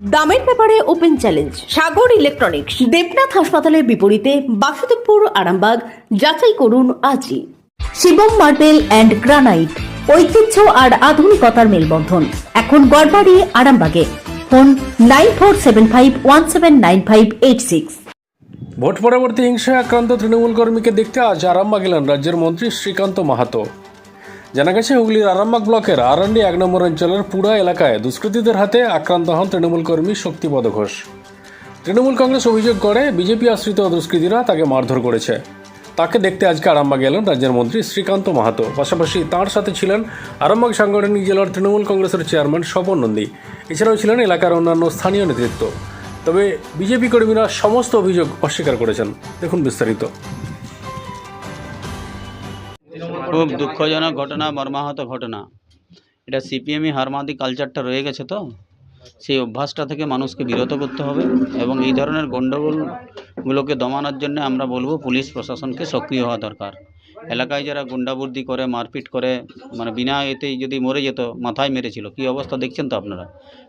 দামের ব্যাপারে open challenge, Sagar electronics, Debnath হাসপাতালের বিপরীতে বাসুদেবপুর, আরামবাগ, যাচাই করুন আজই। শিবম মার্বেল অ্যান্ড গ্রানাইট, ঐতিহ্য আর আধুনিকতার মেলবন্ধন। এখন গড়বাড়ি, আরামবাগে। Phone nine four seven five one seven nine five eight six. Vote পরবর্তী হিংসায় আক্রান্ত তৃণমূল কর্মীকে দেখতে আজ আরামবাগ এলেন রাজ্যের মন্ত্রী শ্রীকান্ত মাহাতো। জানা গেছে হুগলির আরামবাগ ব্লকের আরান্ডি এক নম্বর অঞ্চলের পুরা এলাকায় দুষ্কৃতীদের হাতে আক্রান্ত হন তৃণমূল কর্মী শক্তিপদ ঘোষ। তৃণমূল কংগ্রেস অভিযোগ করে, বিজেপি আশ্রিত দুষ্কৃতীরা তাকে মারধর করেছে। তাকে দেখতে আজকে আরামবাগ এলেন রাজ্যের মন্ত্রী শ্রীকান্ত মাহাতো। পাশাপাশি তাঁর সাথে ছিলেন আরামবাগ সাংগঠনিক জেলার তৃণমূল কংগ্রেসের চেয়ারম্যান স্বপন নন্দী। এছাড়াও ছিলেন এলাকার অন্যান্য স্থানীয় নেতৃত্ব। তবে বিজেপি কর্মীরা সমস্ত অভিযোগ অস্বীকার করেছেন। দেখুন বিস্তারিত। খুব দুঃখজনক ঘটনা মর্মাহত ঘটনা। এটা সিপিএমই হারমাদি কালচারটা রয়ে গেছে তো? সেই অভ্যাসটা থেকে মানুষকে বিরত করতে হবে এবং এই ধরনের গণ্ডগোলগুলোকে দমানোর জন্য আমরা বলব পুলিশ প্রশাসনকে সক্রিয় হওয়া দরকার। এলাকায় যারা গুন্ডাবুর্দি করে মারপিট করে মানে বিনা এতেই যদি মরে যেত মাথায় মেরেছিল কী অবস্থা দেখছেন তো আপনারা?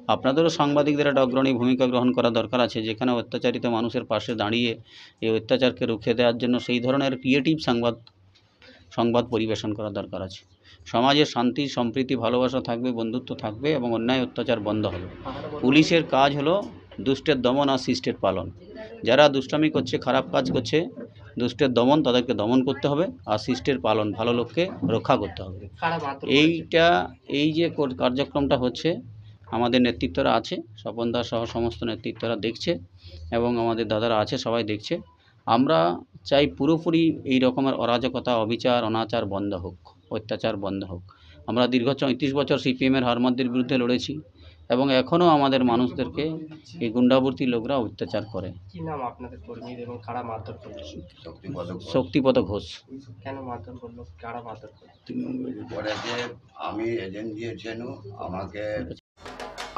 আপনাদেরও সাংবাদিকদের একটা অগ্রণী ভূমিকা গ্রহণ করা দরকার আছে যেখানে অত্যাচারিত মানুষের পাশে দাঁড়িয়ে এই অত্যাচারকে রুখে দেওয়ার জন্য সেই ধরনের ক্রিয়েটিভ সংবাদ সংবাদ পরিবেশন করা দরকার আছে। সমাজে শান্তি, সম্প্রীতি, ভালোবাসা থাকবে, বন্ধুত্ব থাকবে এবং অন্যায় অত্যাচার বন্ধ হবে। পুলিশের কাজ হলো দুষ্টের দমন আর শিষ্টের পালন। যারা দুষ্টামি করছে, খারাপ কাজ করছে, দুষ্টের দমন তাদেরকে দমন করতে হবে আর শিষ্টের পালন ভালো লোককে রক্ষা করতে হবে। এইটা, এই যে কার্যক্রমটা হচ্ছে, আমাদের নেতৃত্বরা আছে, স্বপন দাস সহ সমস্ত নেতৃত্বরা দেখছে এবং আমাদের দাদারা আছে, সবাই দেখছে। আমরা চাই পুরোপুরি এই রকমের অরাজকতা অবিচার অনাচার বন্ধ হোক অত্যাচার বন্ধ হোক। আমরা দীর্ঘ চৌত্রিশ বছর সিপিএমের হারমাদের বিরুদ্ধে লড়েছি এবং এখনও আমাদের মানুষদেরকে এই গুন্ডাবর্তী লোকরা অত্যাচার করে। কি নাম আপনাদের কর্মীর এবং কারা মারধর করল? শক্তিপদ ঘোষ।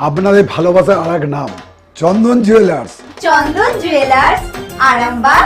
আপনাদের ভালোবাসার আর এক নাম চন্দন জুয়েলার্স। চন্দন জুয়েলার্স আরামবাগ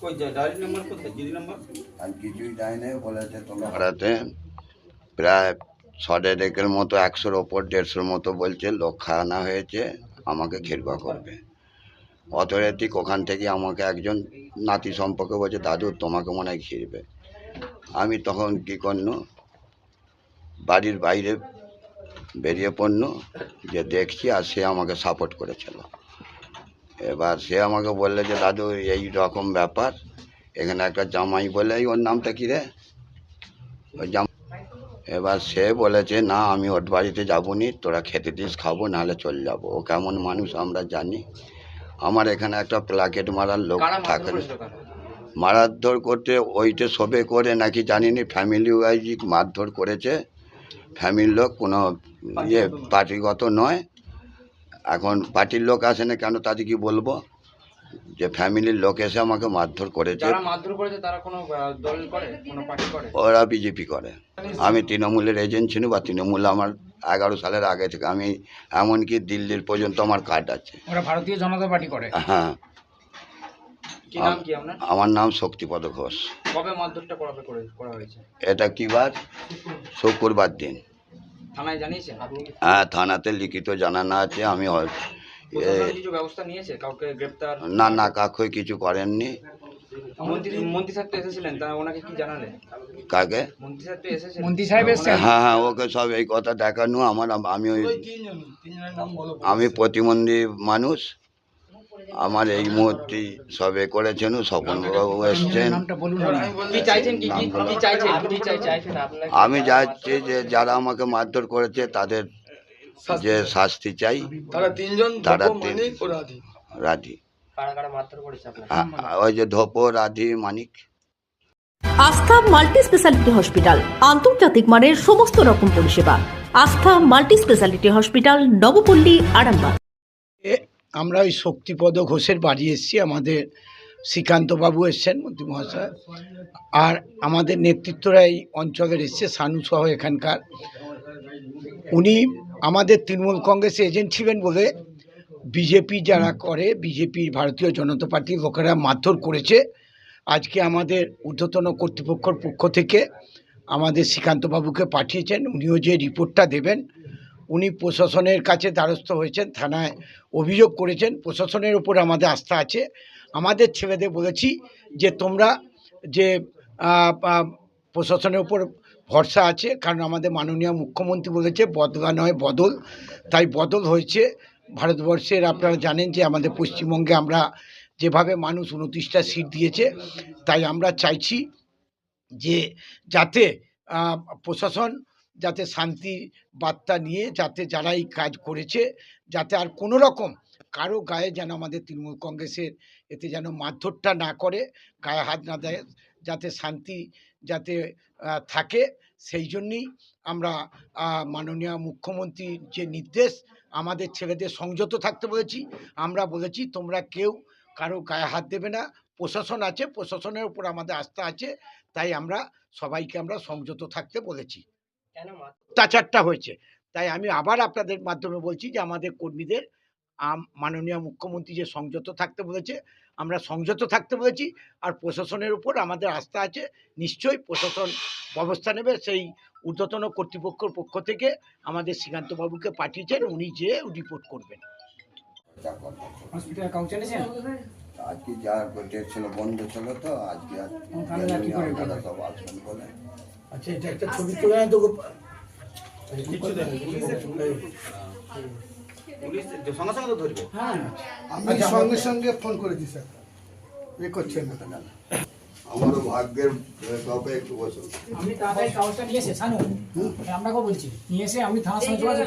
কই ডায়েরি নাম্বার কোথায় জিডি নাম্বার আর কিছুই দেয়নি বলেছে তোমরা। ভাড়াতে প্রায় ছ ডেকের মতো একশোর ওপর দেড়শোর মতো বলছে লোক খাওয়ানো হয়েছে আমাকে ঘেরবা করবে। অথরিটিক ওখান থেকে আমাকে একজন নাতি সম্পর্কে বলছে দাদু তোমাকে মনে হয় ঘিরবে। আমি তখন কী করনু বাড়ির বাইরে বেরিয়ে পড়নু যে দেখছি আর সে আমাকে সাপোর্ট করেছিল। এবার সে আমাকে বললে যে দাদু এই রকম ব্যাপার। এখানে একটা জামাই বলে ওর নামটা কী রে? ওই জাম এবার সে বলেছে না আমি ওর বাড়িতে যাব নি তোরা খেতে দিস খাব নাহলে চলে যাব। ও কেমন মানুষ আমরা জানি। আমার এখানে একটা প্লাকেট মারার লোক থাকে। মারধর করতে ওইটা সবে করে নাকি জানিনি ফ্যামিলি ওয়াইজ মারধর করেছে। ফ্যামিলির লোক কোনো ইয়ে পার্টিগত নয়। এখন পার্টির লোক আসে না কেন তাদের কি বলব? যে ফ্যামিলির লোক এসে আমাকে মারধর করেছে। যারা মারধর করেছে তারা কোনো আহ, দল করে কোনো পার্টি করে? ওরা বিজেপি করে। আমি তৃণমূলের এজেন্ট ছিল বা তৃণমূল আমার এগারো সালের আগে থেকে। আমি এমনকি দিল্লির পর্যন্ত আমার কার্ড আছে। ওরা ভারতীয় জনতা পার্টি করে। হ্যাঁ। কি নাম কি আপনার? আমার নাম শক্তিপদ ঘোষ। কবে মারধরটা করাবে করে করা হয়েছে? এটা কি বার? শুক্রবার দিন। থানায় জানিয়েছেন? আপনি হ্যাঁ থানাতে লিখিত জানানো আছে আমি হয়- প্রশাসন কিছু ব্যবস্থা নিয়েছে? কাউকে গ্রেপ্তার? না না কাকুই কিছু করেননি। মন্ত্রী মন্ত্রী সাহেব তো এসেছিলেন তা ওনাকে কি জানালেন? কাকে? মন্ত্রী সাহেব তো এসেছেন মন্ত্রী সাহেব এসেছেন। হ্যাঁ হ্যাঁ ওকে সব এই কথা দেখানো আমার আমি ওই আমি প্রতিবন্ধী মানুষ। আমার এই মুহূর্তে সবে করেছেন স্বপনবাবু এসছেন। কি চাইছেন কি কি কি চাইছেন? কি চাই চাইছেন আপনার আমি চাচ্ছি যে যারা আমাকে মারধর করেছে তাদের যে শাস্তি চাই। তারা তিনজন তারা তিন রাধি। হ্যাঁ, ওই যে ধোপো রাধি মানিক। আস্থা মাল্টি স্পেশালিটি হসপিটাল আন্তর্জাতিক মানের সমস্ত রকম পরিষেবা। Astha multi speciality hospital Nabapally Arambagh. আমরা ওই শক্তিপদ ঘোষের বাড়ি এসেছি, আমাদের শ্রীকান্তবাবু এসছেন, মন্ত্রী মহাশয়। আর আমাদের নেতৃত্বরা এই অঞ্চলের এসছে সানুসহ এখানকার। উনি আমাদের তৃণমূল কংগ্রেসের এজেন্ট ছিলেন বলে বিজেপি যারা করে বিজেপি ভারতীয় জনতা পার্টির লোকেরা মারধর করেছে। আজকে আমাদের ঊর্ধ্বতন কর্তৃপক্ষর পক্ষ থেকে আমাদের শ্রীকান্তবাবুকে পাঠিয়েছেন, উনিও যে রিপোর্টটা দেবেন উনি প্রশাসনের কাছে দ্বারস্থ হয়েছেন, থানায় অভিযোগ করেছেন। প্রশাসনের উপর আমাদের আস্থা আছে। আমাদের ছেলেদের বলেছি যে তোমরা যে প্রশাসনের উপর ভরসা আছে, কারণ আমাদের মাননীয় মুখ্যমন্ত্রী বলেছে, বদলা নয়, বদল। তাই বদল হয়েছে। ভারতবর্ষের আপনারা জানেন যে আমাদের পশ্চিমবঙ্গে আমরা যেভাবে মানুষ উনত্রিশটা সিট দিয়েছে, তাই আমরা চাইছি যে যাতে প্রশাসন যাতে শান্তি বার্তা নিয়ে, যাতে যারা এই কাজ করেছে, যাতে আর কোনো রকম কারও গায়ে যেন আমাদের তৃণমূল কংগ্রেসের এতে যেন মারধরটা না করে, গায়ে হাত না দেয়, যাতে শান্তি যাতে থাকে, সেই জন্যই আমরা মাননীয় মুখ্যমন্ত্রীর যে নির্দেশ, আমাদের ছেলেদের সংযত থাকতে বলেছি। আমরা বলেছি, তোমরা কেউ কারও গায়ে হাত দেবে না। প্রশাসন আছে, প্রশাসনের উপর আমাদের আস্থা আছে। তাই আমরা সবাইকে আমরা সংযত থাকতে বলেছি। অত্যাচারটা হয়েছে। তাই আমি আবার আপনাদের মাধ্যমে বলছি যে আমাদের কর্মীদের মাননীয় মুখ্যমন্ত্রী যে সংযত থাকতে বলেছে আমরা সংযত থাকতে বলেছি আর প্রশাসনের উপর আমাদের আস্থা আছে নিশ্চয়ই প্রশাসন ব্যবস্থা নেবে সেই ঊর্ধ্বতন কর্তৃপক্ষের পক্ষ থেকে আমাদের শ্রীকান্তবাবুকে পাঠিয়েছেন উনি যেয়ে রিপোর্ট করবেন। আজকে যা ছিল বন্ধ ছিল তো আজকে সব আসবেন বলে আচ্ছা এটা একটা ছবি তুলে না তো হ্যাঁ আমি সঙ্গে সঙ্গে ফোন করেছি স্যার। এ করছেন না। আমারও ভাগ্যের টপে একটু বসুন। আমি তাড়াতাড়ি কাগজটা নিয়ে এসে জানো আপনাকেও বলছি? নিয়ে এসে আমি থানার সঙ্গে যোগাযোগ